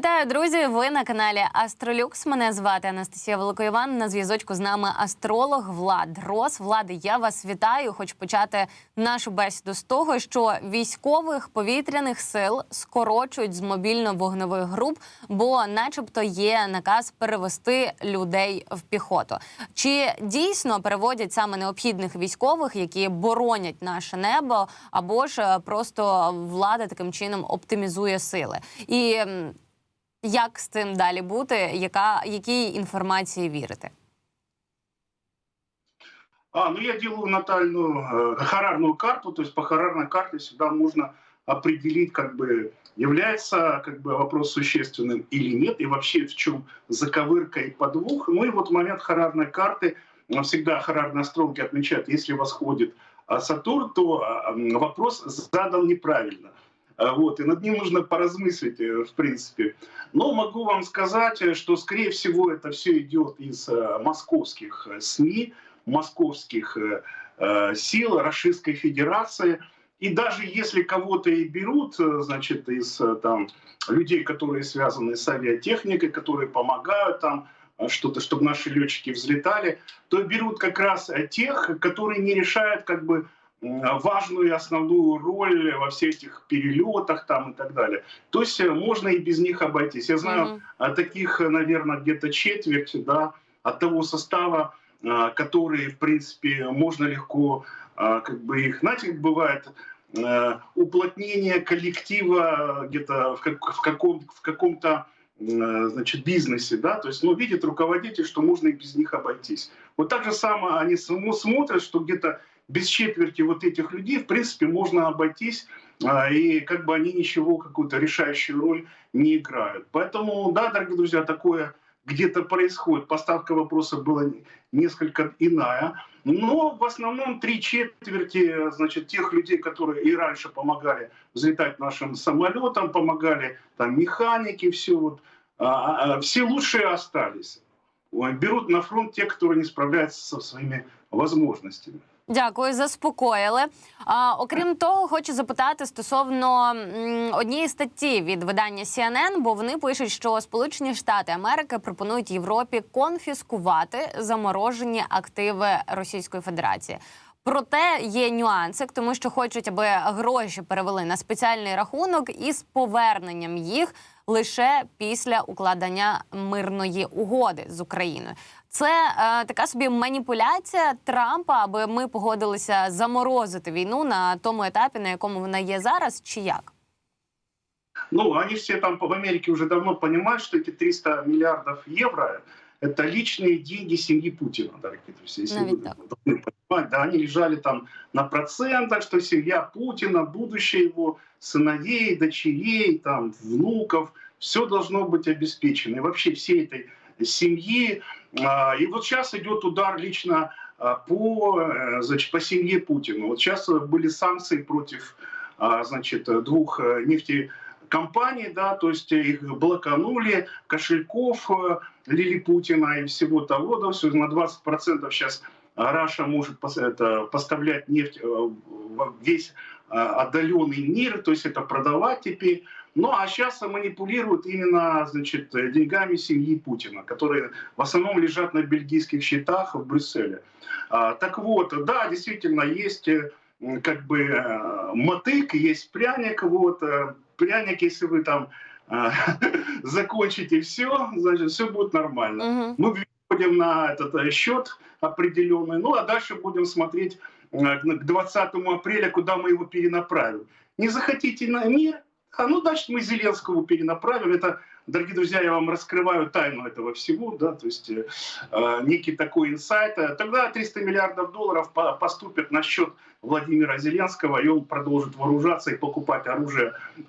Вітаю, друзі! Ви на каналі Астролюкс. Мене звати Анастасія Великоїван. На зв'язочку з нами астролог Влад Рос. Влади, я вас вітаю. Хочу почати нашу бесіду з того, що військових повітряних сил скорочують з мобільно-вогневих груп, бо, начебто, є наказ перевести людей в піхоту. Чи дійсно переводять саме необхідних військових, які боронять наше небо, або ж просто влада таким чином оптимізує сили? І як з цим далі бути? Яка якій інформації вірити? А, ну я делаю натальную э, харарную карту, то есть по харарной карте всегда можно определить, как бы является как бы вопрос существенным или нет, и вообще в чем заковырка и подвох. Ну и вот в момент харарной карты э, всегда харарные астрологи отмечают, если восходит а, Сатурн, то а, м, вопрос задан неправильно. А, Вот, и над ним нужно поразмыслить, э, в принципе. Но могу вам сказать, э, что, скорее всего, это все идет из э, московских э, СМИ, московских э, э, сил Российской Федерации. И даже если кого-то и берут, э, значит, из э, там, людей, которые связаны с авиатехникой, которые помогают там э, что-то, чтобы наши летчики взлетали, то берут как раз э, тех, которые не решают как бы важную и основную роль во всех этих перелетах там и так далее. То есть э, можно и без них обойтись. Я знаю а таких, наверное, где-то четверть да, от того состава, который, в принципе, можно легко, как бы их, знаете, бывает, э, уплотнение коллектива где-то в, как- в, каком, в каком-то э, значит, бизнесе, да, то есть, ну, видит руководитель, что можно и без них обойтись. Вот так же самое они см- смотрят, что где-то без четверти вот этих людей, в принципе, можно обойтись, а, и как бы они ничего, какую-то решающую роль не играют. Поэтому, да, дорогие друзья, такое где-то происходит. Поставка вопроса была не- несколько иная. Но в основном три четверти значит, тех людей, которые и раньше помогали взлетать нашим самолетам, помогали там механики, все, вот, а, а, все лучшие остались. Берут на фронт те, которые не справляются со своими возможностями. Дякую, заспокоїли. А, окрім того, хочу запитати стосовно однієї статті від видання CNN, бо вони пишуть, що Сполучені Штати Америки пропонують Європі конфіскувати заморожені активи Російської Федерації. Проте є нюанси, тому що хочуть, аби гроші перевели на спеціальний рахунок із поверненням їх лише після укладення мирної угоди з Україною. Це е, така собі маніпуляція Трампа, аби ми погодилися заморозити війну на тому етапі, на якому вона є зараз, чи як? Ну, они все там в Америке уже давно понимают, что эти 300 миллиардов евро – это личные деньги семьи Путина, дорогие друзья. Если Навіть вы так. должны понимать, да, они лежали там на процентах, что семья Путина, будущее его сыновей, дочерей, там, внуков, все должно быть обеспечено. И вообще всей этой семьи. а, И вот сейчас идет удар лично а, по, э, значит, по семье Путина. Вот сейчас были санкции против а, значит, двух э, нефти компаний, да, то есть их блоканули, кошельков э, Лили Путина и всего того, да, все на 20% сейчас Раша может поставлять нефть в весь отдаленный мир, то есть это продавать теперь. Ну а сейчас манипулируют именно значит, э, деньгами семьи Путина, которые в основном лежат на бельгийских счетах в Брюсселе. А, так вот, да, действительно, есть э, как бы э, мотык, есть пряник, вот, пряник, если вы там закончите все, значит, все будет нормально. Угу. Мы вводим на этот счет определенный, ну а дальше будем смотреть к 20 апреля, куда мы его перенаправим. Не захотите на мир, а ну значит мы Зеленского перенаправим. Это, дорогие друзья, я вам раскрываю тайну этого всего, да, то есть э, э, некий такой инсайт. Э, Тогда 300 миллиардов долларов по- поступят на счет Владимира Зеленского, и он продолжит вооружаться и покупать оружие э,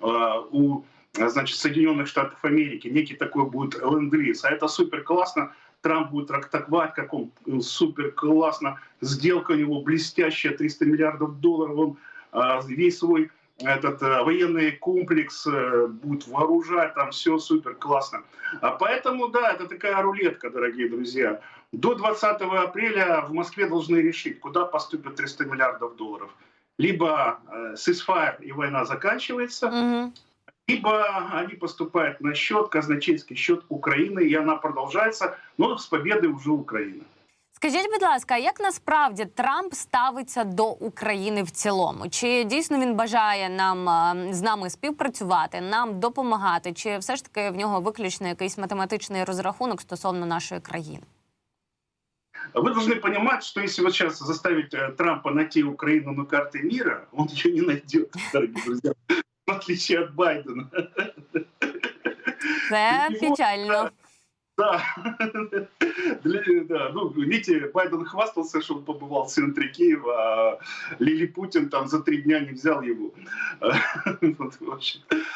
у значит, Соединенных Штатов Америки. Некий такой будет ленд-лиз. А это супер классно. Трамп будет трактовать, как он э, супер классно. Сделка у него блестящая, 300 миллиардов долларов. Он э, весь свой этот э, военный комплекс э, будет вооружать, там все супер классно. А поэтому, да, это такая рулетка, дорогие друзья. До 20 апреля в Москве должны решить, куда поступят 300 миллиардов долларов. Либо э, ceasefire и война заканчивается, Угу. либо они поступают на счет, казначейский счет Украины, и она продолжается, но с победой уже Украины. Скажіть, будь ласка, як насправді Трамп ставиться до України в цілому? Чи дійсно він бажає нам е, з нами співпрацювати, нам допомагати? Чи все ж таки в нього виключно якийсь математичний розрахунок стосовно нашої країни? Вы должны понимать, что если вот сейчас заставить э, Трампа найти Украину на карте мира, он ее не найдет, дорогие друзья, в отличие от Байдена. Це Його, печально. Да. Для- да. Ну, видите, Байден хвастался, что он побывал в центре Киева, а Лили Путин там за три дня не взял его.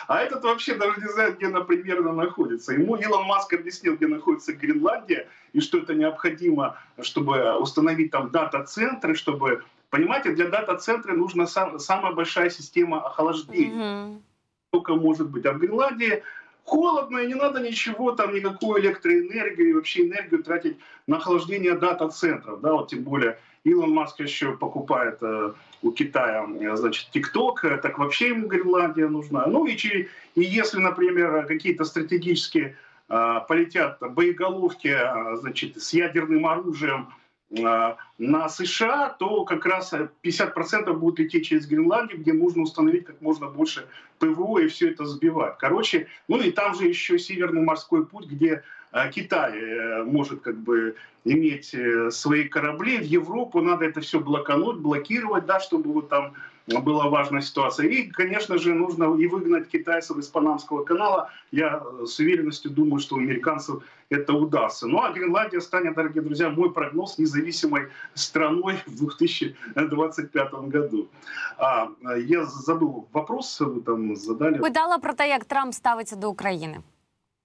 А этот вообще даже не знает, где она примерно находится. Ему Илон Маск объяснил, где находится Гренландия, и что это необходимо, чтобы установить там дата-центры, чтобы... Понимаете, для дата-центра нужна сам- самая большая система охлаждения Мгм. только может быть. А в Гренландии холодно, и не надо ничего, там никакую электроэнергию вообще энергию тратить на охлаждение дата-центров. Да, вот тем более Илон Маск еще покупает э, у Китая, э, значит, ТикТок, э, так вообще ему Гренландия нужна. Ну и, и если, например, какие-то стратегические э, полетят боеголовки, э, значит, с ядерным оружием на США, то как раз э, 50% будет лететь через Гренландию, где можно установить как можно больше ПВО и все это сбивать. Короче, ну и там же еще Северный морской путь, где э, Китай э, может как бы иметь э, свои корабли. В Европу надо это все блокануть, блокировать, да, чтобы вот там была важная ситуация. И, конечно же, нужно и выгнать китайцев из Панамского канала. Я э, с уверенностью думаю, что у американцев это удастся. Ну а Гренландия станет, дорогие друзья, мой прогноз, независимой страной в 2025 году. А, э, я забыл вопрос, вы там задали. Питала про те, як Трамп ставиться до України.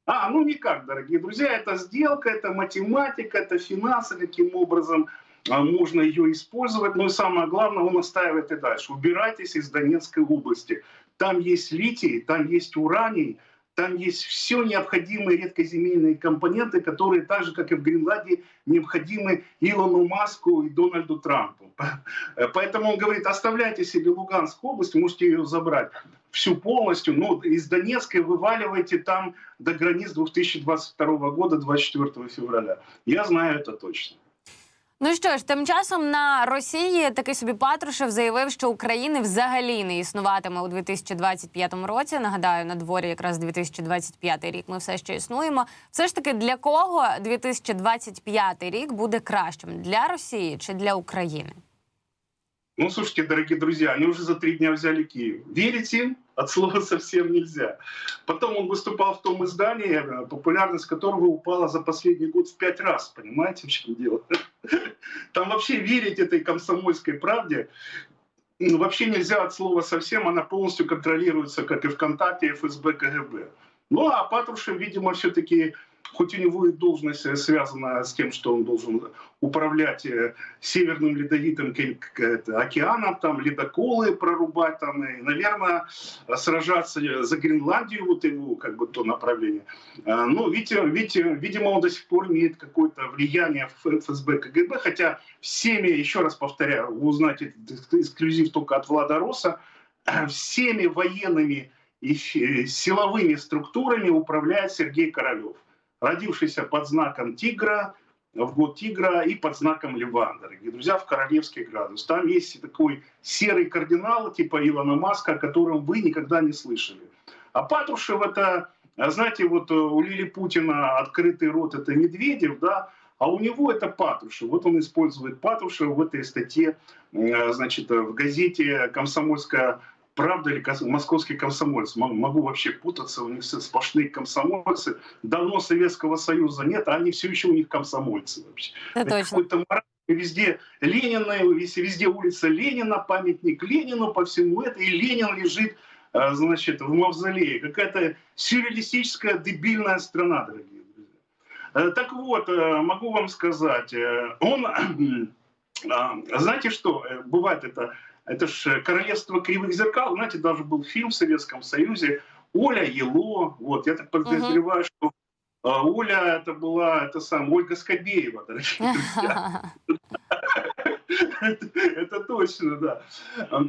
А, ну никак, дорогие друзья, это сделка, это математика, это финансы, каким образом можно ее использовать. Но самое главное, он настаивает и дальше. Убирайтесь из Донецкой области. Там есть литий, там есть ураний, там есть все необходимые редкоземельные компоненты, которые так же, как и в Гренландии, необходимы Илону Маску и Дональду Трампу. Поэтому он говорит, оставляйте себе Луганскую область, можете ее забрать всю полностью, но из Донецкой вываливайте там до границ 2022 года, 24 февраля. Я знаю это точно. Ну що ж, тим часом на Росії такий собі Патрушев заявив, що України взагалі не існуватиме у 2025 році. Нагадаю, на дворі якраз 2025 рік. Ми все ще існуємо. Все ж таки, для кого 2025 рік буде кращим для Росії чи для України? Ну, слушайте, дорогие друзья, они уже за три дня взяли Киев. Верить им от слова совсем нельзя. Потом он выступал в том издании, популярность которого упала за последний год в пять раз. Понимаете, в чем дело? Там вообще верить этой комсомольской правде ну, вообще нельзя от слова совсем. Она полностью контролируется, как и ВКонтакте, ФСБ, КГБ. Ну, а Патрушев, видимо, все-таки хоть у него и должность э, связана с тем, что он должен управлять э, Северным Ледовитым океаном, там ледоколы прорубать, там, и, наверное, сражаться э, за Гренландию, вот его как бы то направление. А, Ну, видите, видите, видимо, он до сих пор имеет какое-то влияние в ФСБ, КГБ, хотя всеми, еще раз повторяю, вы узнаете эксклюзив только от Влада Роса, всеми военными и силовыми структурами управляет Сергей Королев, родившийся под знаком тигра, в год тигра и под знаком льва, дорогие друзья, в королевский градус. Там есть такой серый кардинал типа Илона Маска, о котором вы никогда не слышали. А Патрушев это, знаете, вот э, у Лили Путина открытый рот это Медведев, да, а у него это Патрушев. Вот он использует Патрушева в этой статье, э, значит, э, в газете «Комсомольская правда» «Кос- «Московский комсомольц». Могу вообще путаться, у них все сплошные комсомольцы. Давно Советского Союза нет, а они все еще у них комсомольцы вообще. Точно. какой-то. Везде Ленина, везде, улица Ленина, памятник Ленину по всему это, и Ленин лежит, э, значит, в мавзолее. Какая-то сюрреалистическая, дебильная страна, дорогие друзья. Э, Так вот, э, могу вам сказать, он, знаете что, бывает это, это ж королевство кривых зеркал, знаете, даже был фильм в Советском Союзе, Оля Ело, вот, я так подозреваю, что а, Оля это была, это сам, Ольга Скобеева, дорогие друзья. Это, это точно, да.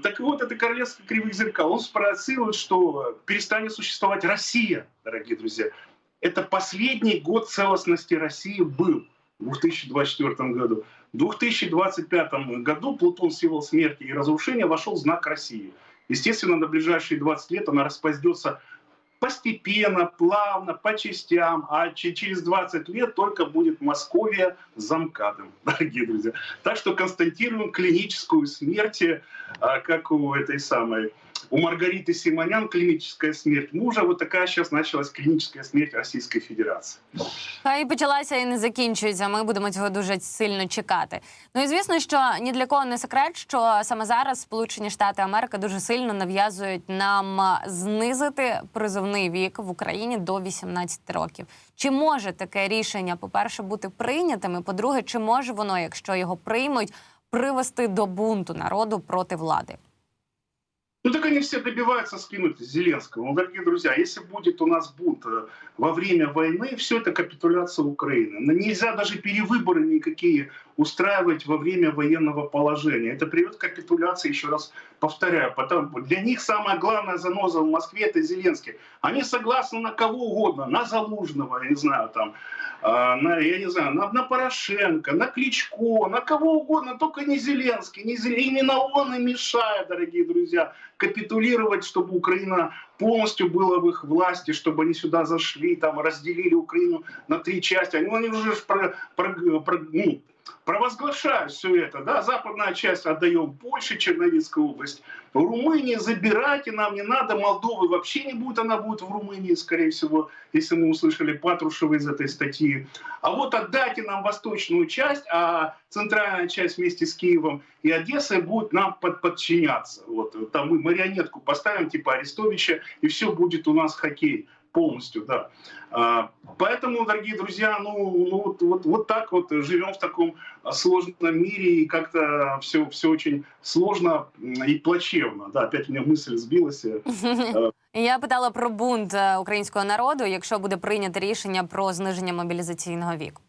Так вот, это королевство кривых зеркал. Он спроецировал, что перестанет существовать Россия, дорогие друзья. Это последний год целостности России был в 2024 году. В 2025 году Плутон, символ смерти и разрушения, вошел в знак России. Естественно, на ближайшие 20 лет она распадется постепенно, плавно, по частям, а че- через 20 лет только будет Московия замкадом, дорогие друзья. Так что констатируем клиническую смерть, а, как у этой самой, у Маргариты Симонян клиническая смерть мужа, вот такая сейчас началась клиническая смерть Российской Федерации. Хай почалася і не закінчується. Ми будемо цього дуже сильно чекати. Ну і звісно, що ні для кого не секрет, що саме зараз Сполучені Штати Америки дуже сильно нав'язують нам знизити призовний вік в Україні до 18 років. Чи може таке рішення, по-перше, бути прийнятим? І по-друге, чи може воно, якщо його приймуть, привести до бунту народу проти влади? Ну так они все добиваются скинуть Зеленского. Ну, дорогие друзья, если будет у нас бунт э, во время войны, все это капитуляция Украины. Нельзя даже перевыборы никакие устраивать во время военного положения. Это приведет к капитуляции, еще раз повторяю. Потому, для них самая главная заноза в Москве это Зеленский. Они согласны на кого угодно, на Залужного, я не знаю, там, а, на, я не знаю, на, на Порошенко, на Кличко, на кого угодно, только не Зеленский. Не Зел- Именно он и мешает, дорогие друзья, капитулировать, чтобы Украина полностью была в их власти, чтобы они сюда зашли, там разделили Украину на три части. Они, они уже про, про- про- ну, провозглашают все это. Да? Западная часть отдаем Польше, Черновицкая область. Румынии забирайте, нам не надо. Молдовы вообще не будет, она будет в Румынии, скорее всего, если мы услышали Патрушева из этой статьи. А вот отдайте нам восточную часть, а центральная часть вместе с Киевом и Одессой будет нам под, подчиняться. Вот, там мы марионетку поставим, типа Арестовича, и все будет у нас хоккей полностью, да. А, Поэтому, дорогие друзья, ну, ну вот, вот, вот так вот живем в таком а, сложном мире, и как-то все, все очень сложно м, и плачевно. Да, опять у меня мысль сбилась. э, Я питала про бунт е, українського народу, якщо буде прийнято рішення про зниження мобілізаційного віку.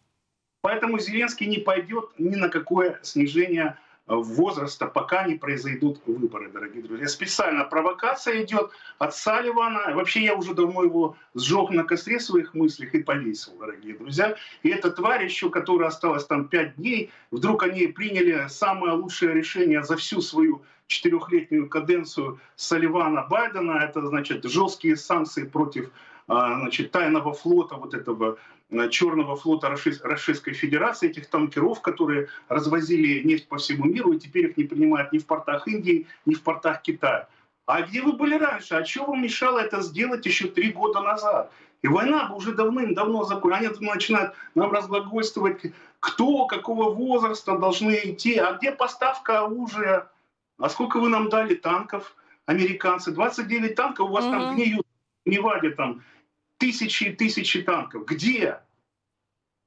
Поэтому Зеленский не пойдет ни на какое снижение э, возраста, пока не произойдут выборы, дорогие друзья. Специально провокация идет от Салливана. Вообще я уже давно его сжег на костре своих мыслях и повесил, дорогие друзья. И эта тварь еще, которая осталась там пять дней, вдруг они приняли самое лучшее решение за всю свою четырехлетнюю каденцию Салливана Байдена. Это, значит, жесткие санкции против значит, тайного флота вот этого э, черного флота Российской Федерации, этих танкеров, которые развозили нефть по всему миру, и теперь их не принимают ни в портах Индии, ни в портах Китая. А где вы были раньше? А что вам мешало это сделать еще три года назад? И война бы уже давным-давно закончилась. Они начинают нам разглагольствовать, кто, какого возраста должны идти, а где поставка оружия, а сколько вы нам дали танков, американцы? 29 танков у вас там Мгм. гниют в Неваде, там тысячи и тысячи танков. Где?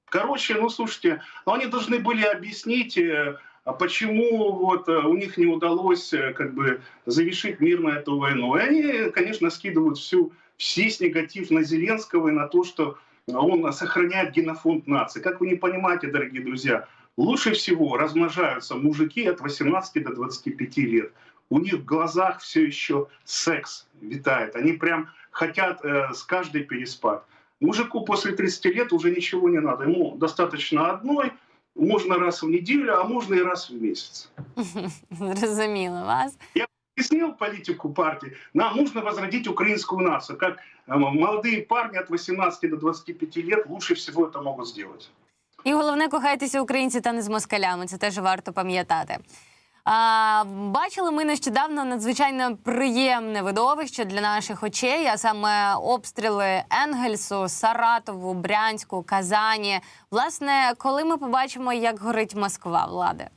Короче, ну слушайте, ну, они должны были объяснить, э, почему вот э, у них не удалось э, как бы завершить мирно эту войну. И они, конечно, скидывают всю, весь негатив на Зеленского и на то, что он сохраняет генофонд нации. Как вы не понимаете, дорогие друзья, лучше всего размножаются мужики от 18 до 25 лет. У них в глазах все еще секс витает. Они прям хотят э, с каждой переспать. Мужику после 30 лет уже ничего не надо. Ему достаточно одной, можно раз в неделю, а можно и раз в месяц. Зрозуміло вас. Объяснил политику партии, нам нужно возродить украинскую нацию. Как э, молодые парни от 18 до 25 лет лучше всего это могут сделать. І головне, кохайтеся українці та не з москалями. Це теж варто пам'ятати. А, бачили ми нещодавно надзвичайно приємне видовище для наших очей, а саме обстріли Енгельсу, Саратову, Брянську, Казані. Власне, коли ми побачимо, як горить Москва, влади.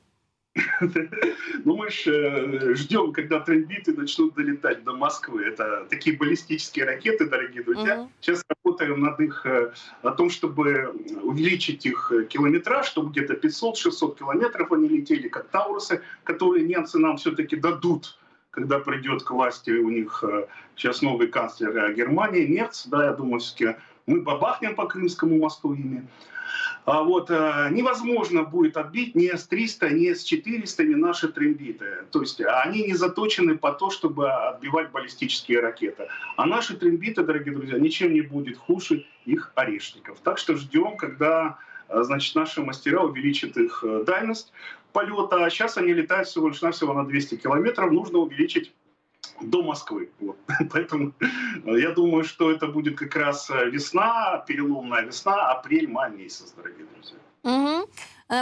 Ну, мы же ждем, когда трембиты начнут долетать до Москвы. Это такие баллистические ракеты, дорогие друзья. Сейчас работаем над их, э, о том, чтобы увеличить их э, километраж, чтобы где-то 500-600 километров они летели, как Таурусы, которые немцы нам все-таки дадут когда придет к власти у них э, сейчас новый канцлер э, Германии, Мерц, да, я думаю, все-таки мы бабахнем по Крымскому мосту ими. А вот э, невозможно будет отбить ни С-300, ни С-400, ни наши трембиты. То есть они не заточены по то, чтобы отбивать баллистические ракеты. А наши трембиты, дорогие друзья, ничем не будет хуже их орешников. Так что ждем, когда э, значит, наши мастера увеличат их э, дальность полета. А сейчас они летают всего лишь навсего на 200 километров. Нужно увеличить до Москвы. Вот. Поэтому э, я думаю, что это будет как раз э, весна, переломная весна, апрель-май месяц, дорогие друзья. Угу.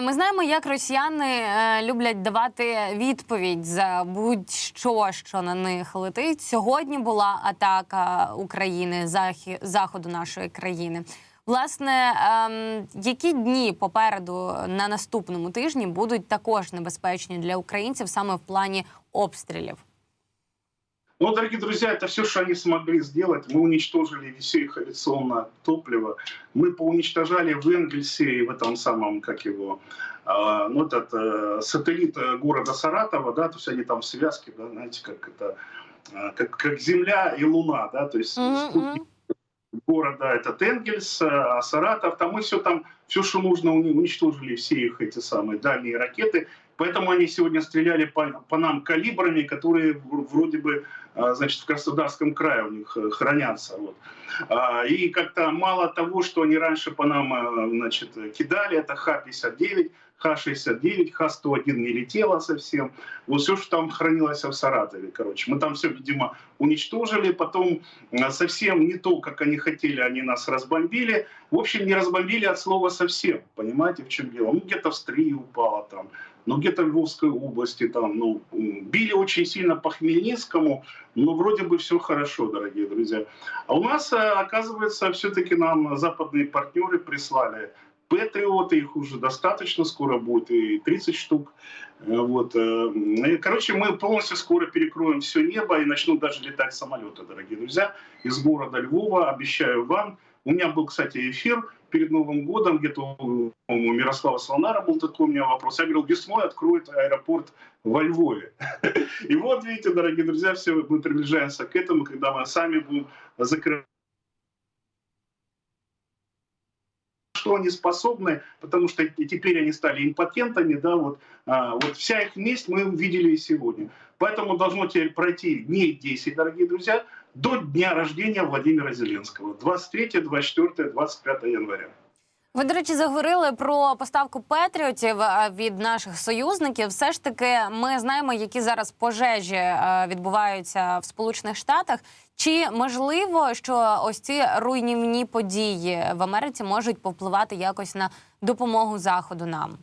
Ми знаємо, як росіяни е, люблять давати відповідь за будь-що, що на них летить. Сьогодні була атака України захі- заходу нашої країни. Власне, ем, які дні попереду на наступному тижні будуть також небезпечні для українців саме в плані обстрілів? Ну, дорогие друзья, это все, что они смогли сделать. Мы уничтожили все их авиационное топливо. Мы поуничтожали в Энгельсе и в этом самом, как его, э, ну, этот э, сателлит э, города Саратова, да, то есть они там в связке, да, знаете, как это, э, как, как Земля и Луна, да, то есть спутник мгм. города этот Энгельс, а Саратов, там мы все там, все, что нужно, уни- уничтожили все их эти самые дальние ракеты. Поэтому они сегодня стреляли по, по нам калибрами, которые вроде бы, а, значит, в Краснодарском крае у них э, хранятся. Вот. А, И как-то мало того, что они раньше по нам, э, значит, кидали, это Х-59, Х-69, Х-101 не летело совсем. Вот все, что там хранилось в Саратове, короче. Мы там все, видимо, уничтожили, потом э, совсем не то, как они хотели, они нас разбомбили. В общем, не разбомбили от слова совсем, понимаете, в чем дело. Ну, где-то в Стрии упало там, ну, где-то в Львовской области там, ну, били очень сильно по Хмельницкому, но вроде бы все хорошо, дорогие друзья. А у нас, э, оказывается, все-таки нам западные партнеры прислали Патриоты, их уже достаточно, скоро будет и 30 штук. Э, Вот. э, Короче, мы полностью скоро перекроем все небо и начнут даже летать самолеты, дорогие друзья, из города Львова, обещаю вам. У меня был, кстати, эфир перед Новым годом, где-то у Мирослава Слонара был такой у меня вопрос. Я говорил, весной откроют аэропорт во Львове. И вот, видите, дорогие друзья, все мы приближаемся к этому, когда мы сами будем закрывать что они способны, потому что теперь они стали импотентами, да, вот, а, вот вся их месть мы увидели и сегодня. Поэтому должно теперь пройти дней 10, дорогие друзья, до дня рождения Владимира Зеленского. 23, 24, 25 января. Ви, до речі, заговорили про поставку патріотів від наших союзників. Все ж таки, ми знаємо, які зараз пожежі відбуваються в Сполучених Штатах. Чи можливо, що ось ці руйнівні події в Америці можуть повпливати якось на допомогу заходу нам?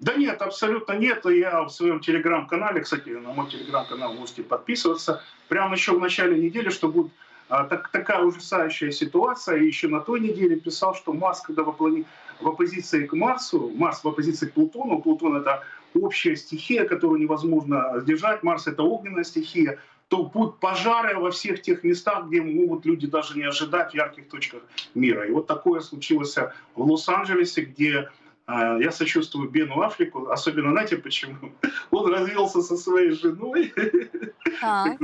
Да нет, абсолютно нет. Я в своем телеграм-канале, кстати, на мой телеграм-канал можете подписываться, прямо еще в начале недели, что будет а, так, такая ужасающая ситуация. И еще на той неделе писал, что Марс, когда в, в оппозиции к Марсу, Марс в оппозиции к Плутону, Плутон это общая стихия, которую невозможно сдержать, Марс это огненная стихия, то будут пожары во всех тех местах, где могут люди даже не ожидать в ярких точках мира. И вот такое случилось в Лос-Анджелесе, где я сочувствую Бену Африку, особенно, знаете почему? Он развелся со своей женой, Так.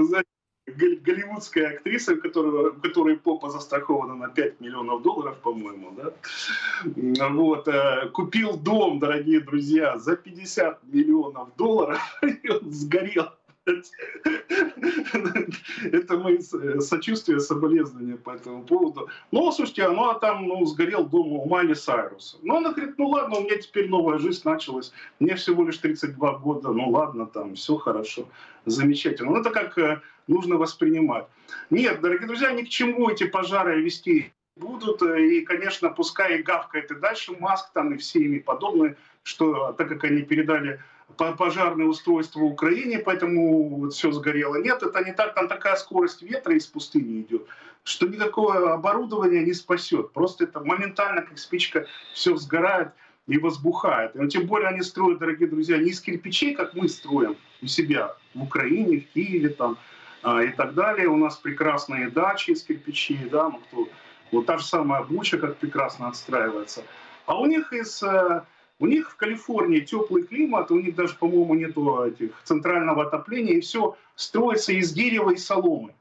голливудская актриса, у которой, у которой попа застрахована на 5 миллионов долларов, по-моему, да? Вот, э, купил дом, дорогие друзья, за 50 миллионов долларов, и он сгорел. Это мои с- сочувствия, соболезнования по этому поводу. Ну, слушайте, ну а там ну, сгорел дом у Майли Сайруса. Ну, она говорит, ну ладно, у меня теперь новая жизнь началась. Мне всего лишь 32 года, ну ладно, там все хорошо, замечательно. Ну, это как э, нужно воспринимать. Нет, дорогие друзья, ни к чему эти пожары вести будут. э, И, конечно, пускай гавкает и дальше Маск там и все ими подобные, что так как они передали по- пожарное устройство в Украине, поэтому вот все сгорело. Нет, это не так, там такая скорость ветра из пустыни идет, что никакое оборудование не спасет. Просто это моментально, как спичка, все сгорает и возбухает. И тем более они строят, дорогие друзья, не из кирпичей, как мы строим у себя в Украине, в Киеве там, а, и так далее. У нас прекрасные дачи из кирпичей, да, ну, кто, вот та же самая Буча, как прекрасно отстраивается. А у них из э, у них в Калифорнии теплый климат, у них даже, по-моему, нету этих центрального отопления, и все строится из дерева и соломы.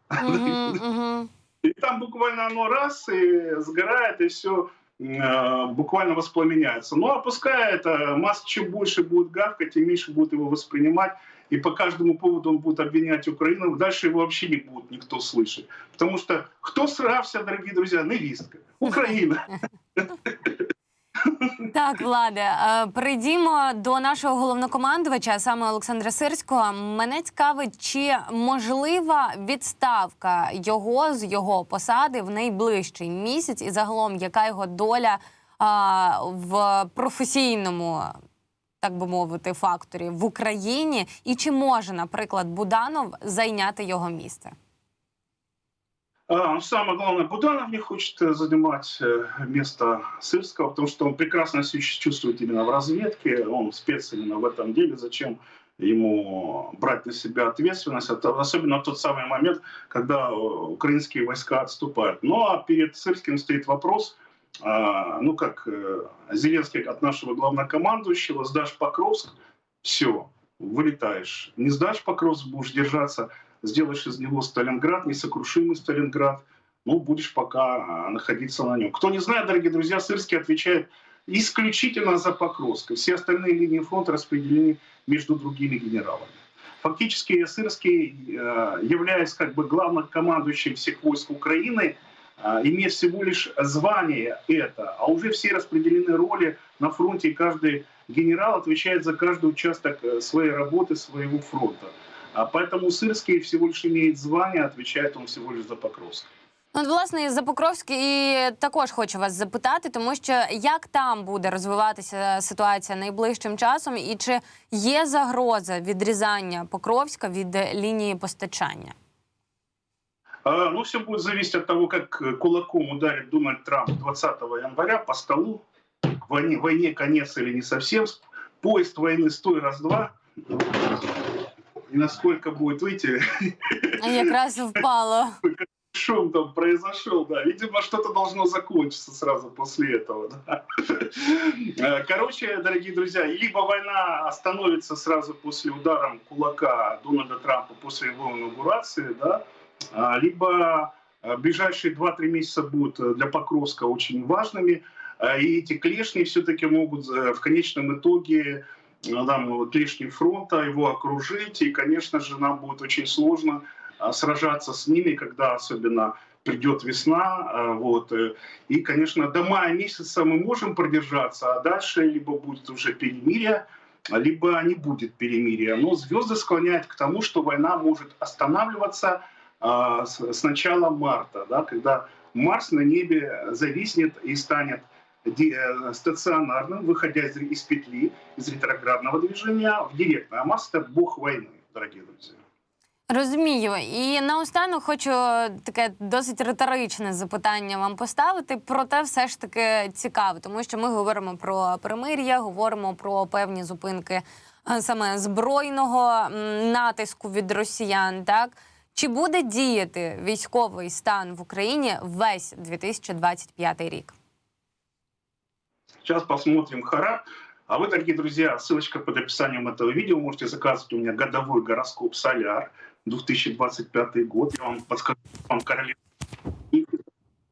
И там буквально оно раз и сгорает, и все буквально воспламеняется. Ну, а пускай это Маск чем больше будет гавкать, тем меньше будет его воспринимать. И по каждому поводу он будет обвинять Украину. Дальше его вообще не будет никто слышать. Потому что кто срався, дорогие друзья? Невістка. Украина. Так, Владе, перейдімо до нашого головнокомандувача, саме Олександра Сирського. Мене цікавить, чи можлива відставка його з його посади в найближчий місяць, і загалом яка його доля а, в професійному, так би мовити, факторі в Україні, і чи може, наприклад, Буданов зайняти його місце? А, ну, самое главное, Буданов не хочет э, занимать э, место Сырского, потому что он прекрасно себя чувствует именно в разведке, он спец именно в этом деле, зачем ему брать на себя ответственность, особенно в тот самый момент, когда э, украинские войска отступают. Ну а перед Сырским стоит вопрос, а, ну как Зеленский от нашего главнокомандующего, сдашь Покровск, все, вылетаешь. Не сдашь Покровск, будешь держаться сделаешь из него Сталинград, несокрушимый Сталинград, ну, будешь пока а, находиться на нем. Кто не знает, дорогие друзья, Сырский отвечает исключительно за Покровск. Все остальные линии фронта распределены между другими генералами. Фактически Сырский, э, являясь как бы главнокомандующим всех войск Украины, э, имея всего лишь звание это, а уже все распределены роли на фронте, и каждый генерал отвечает за каждый участок э, своей работы, своего фронта. А поэтому Сырский всего лишь имеет звание, отвечает он всего лишь за Покровск. Ну, От, власне, за Покровський і також хочу вас запитати, тому що як там буде розвиватися ситуація найближчим часом, і чи є загроза відрізання Покровська від лінії постачання? А, ну, все будет зависеть от того, как э, кулаком ударит Дональд Трамп 20 января по столу. Войне, войне конец или не совсем. Поезд войны стой раз-два. И насколько будет выйти, Якраз впало. шум там произошел, да. Видимо, что-то должно закончиться сразу после этого. Да? Э, Короче, дорогие друзья, либо война остановится сразу после удара кулака Дональда Трампа после его инаугурации, да, а, либо э, ближайшие 2-3 месяца будут э, для Покровска очень важными, а, и эти клешни все-таки могут в конечном итоге нам вот клешни фронта, его окружить, и, конечно же, нам будет очень сложно а, сражаться с ними, когда особенно придет весна. а, Вот. э, И, конечно, до мая месяца мы можем продержаться, а дальше либо будет уже перемирие, либо не будет перемирия. Но звезды склоняют к тому, что война может останавливаться а, с начала марта, да, когда Марс на небе зависнет и станет ди- э, стационарным, выходя из, из петли, из ретроградного движения в директное. А Марс — это бог войны, дорогие друзья. Розумію. І наостанок хочу таке досить риторичне запитання вам поставити. Проте все ж таки цікаве, тому що ми говоримо про перемир'я, говоримо про певні зупинки е, саме збройного м, натиску від росіян. Так чи буде діяти військовий стан в Україні весь 2025 рік? Сейчас посмотрим Хара. А вы, дорогие друзья, ссылочка под описанием этого видео. Можете заказывать у меня годовой гороскоп «Соляр» 2025 год. Я вам подскажу, вам королеву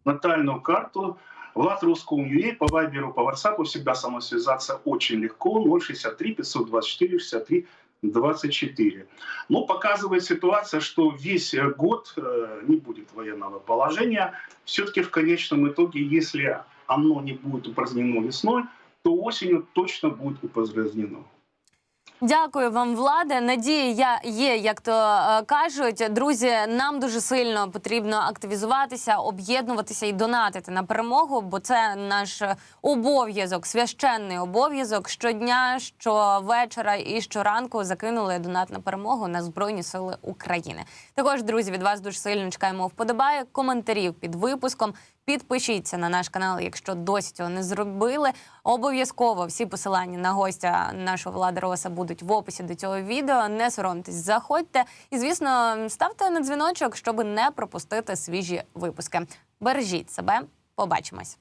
натальную карту. Влад Русскому.ua по Вайберу, по WhatsApp всегда со мной связаться очень легко. 063 524 63 24. Но показывает ситуация, что весь э, год э, не будет военного положения. Все-таки в конечном итоге, если оно не будет упразднено весной, то осенью точно будет упразднено. Дякую вам, владе. Надія я є, як то е, кажуть. Друзі, нам дуже сильно потрібно активізуватися, об'єднуватися і донатити на перемогу, бо це наш обов'язок, священний обов'язок. Щодня, щовечора і щоранку закинули донат на перемогу на Збройні Сили України. Також, друзі, від вас дуже сильно чекаємо вподобає коментарів під випуском. Підпишіться на наш канал, якщо досі цього не зробили. Обов'язково всі посилання на гостя нашого Влада Роса будуть в описі до цього відео. Не соромтесь, заходьте і, звісно, ставте на дзвіночок, щоб не пропустити свіжі випуски. Бережіть себе, побачимось.